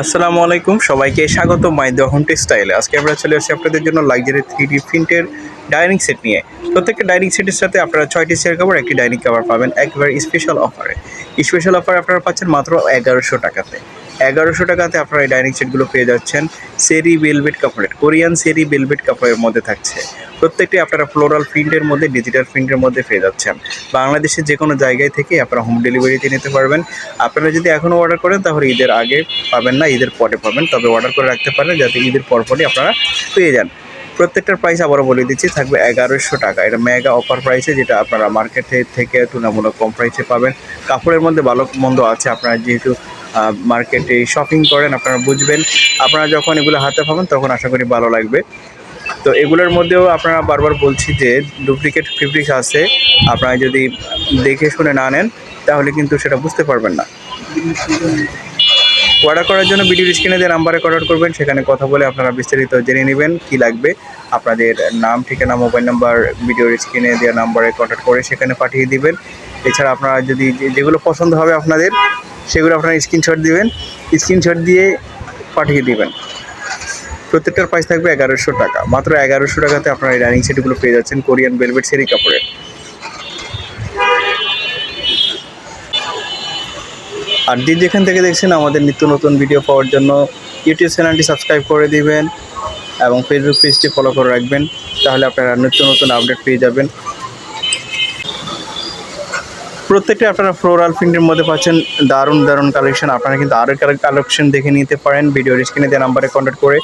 আসসালামু আলাইকুম, সবাইকে স্বাগত মাই দ্য হোম টেক্সটাইলে। আজকে আমরা চলে আসছি আপনাদের জন্য লাক্সারি থ্রি ডি প্রিন্টের ডাইনিং সেট নিয়ে। প্রত্যেকটা ডাইনিং সেটের সাথে আপনারা ছয়টি চেয়ার কাভার একটি ডাইনিং কাভার পাবেন, একবার স্পেশাল অফারে স্পেশাল অফার আপনারা পাচ্ছেন মাত্র এগারোশো টাকাতে। এগারোশো টাকাতে আপনারা এই ডাইনিং সেটগুলো পেয়ে যাচ্ছেন। সেরি বেলভেট কাপড়ের, কোরিয়ান সেরি বেলভেট কাপড়ের মধ্যে থাকছে। প্রত্যেকটি আপনারা ফ্লোরাল প্রিন্টের মধ্যে ডিজিটাল প্রিন্টের মধ্যে পেয়ে যাচ্ছেন। বাংলাদেশের যে কোনো জায়গায় থেকে আপনারা হোম ডেলিভারিতে নিতে পারবেন। আপনারা যদি এখনও অর্ডার করেন, তাহলে ঈদের আগে পাবেন না, ঈদের পরে পাবেন। তবে অর্ডার করে রাখতে পারেন, যাতে ঈদের পরপরই আপনারা পেয়ে যান। প্রত্যেকটার প্রাইস আবারও বলে দিচ্ছি, থাকবে এগারোশো টাকা। এটা মেগা অফার প্রাইসে যেটা আপনারা মার্কেটে থেকে তুলনামূলক কম প্রাইসে পাবেন। কাপড়ের মধ্যে ভালো মন্দ আছে, আপনারা যেহেতু মার্কেটে শপিং করেন, আপনারা বুঝবেন। আপনারা যখন এগুলো হাতে পাবেন, তখন আশা করি ভালো লাগবে। তো এগুলোর মধ্যেও আপনারা বারবার বলছি যে ডুপ্লিকেট ফেব্রিক্স আছে। আপনারা যদি দেখে শুনে না নেন, তাহলে কিন্তু সেটা বুঝতে পারবেন না। অর্ডার করার জন্য ভিডিও স্ক্রিনে যে নাম্বারে অর্ডার করবেন, সেখানে কথা বলে আপনারা বিস্তারিত জেনে নেবেন কি লাগবে। আপনাদের নাম, ঠিকানা মোবাইল নাম্বার ভিডিওর স্ক্রিনে দেওয়া নাম্বারে কন্ট্যাক্ট করে সেখানে পাঠিয়ে দিবেন। এছাড়া আপনারা যদি যেগুলো পছন্দ হবে আপনাদের সেগুলো আপনারা স্ক্রিনশট দিবেন স্ক্রিনশট দিয়ে পাঠিয়ে দিবেন। প্রত্যেকটার প্রাইস থাকবে এগারোশো টাকা। মাত্র এগারোশো টাকাতে আপনারা এই ডাইনিং সেটগুলো পেয়ে যাচ্ছেন কোরিয়ান ভেলভেট সেরি কাপড়ের। আর যে যেখান থেকে দেখছেন আমাদের নিত্য নতুন ভিডিও পাওয়ার জন্য ইউটিউব চ্যানেলটি সাবস্ক্রাইব করে দিবেন এবং ফেসবুক পেজটি ফলো করে রাখবেন, তাহলে আপনারা নিত্য নতুন আপডেট পেয়ে যাবেন। প্রত্যেকটা আপনারা ফ্লোরাল প্রিন্টের মধ্যে পাচ্ছেন দারুণ দারুণ কালেকশন আপনারা কিন্তু আরও কালেকশন দেখে নিতে পারেন। ভিডিওর স্ক্রিনে দেওয়া নাম্বারে কন্ট্যাক্ট করে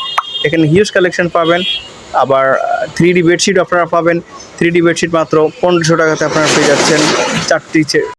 এখানে হিউজ কালেকশন পাবেন। আবার থ্রি ডি বেডশিট আপনারা পাবেন। থ্রি ডি বেডশিট মাত্র পনেরোশো টাকাতে আপনারা পেয়ে যাচ্ছেন। চারটি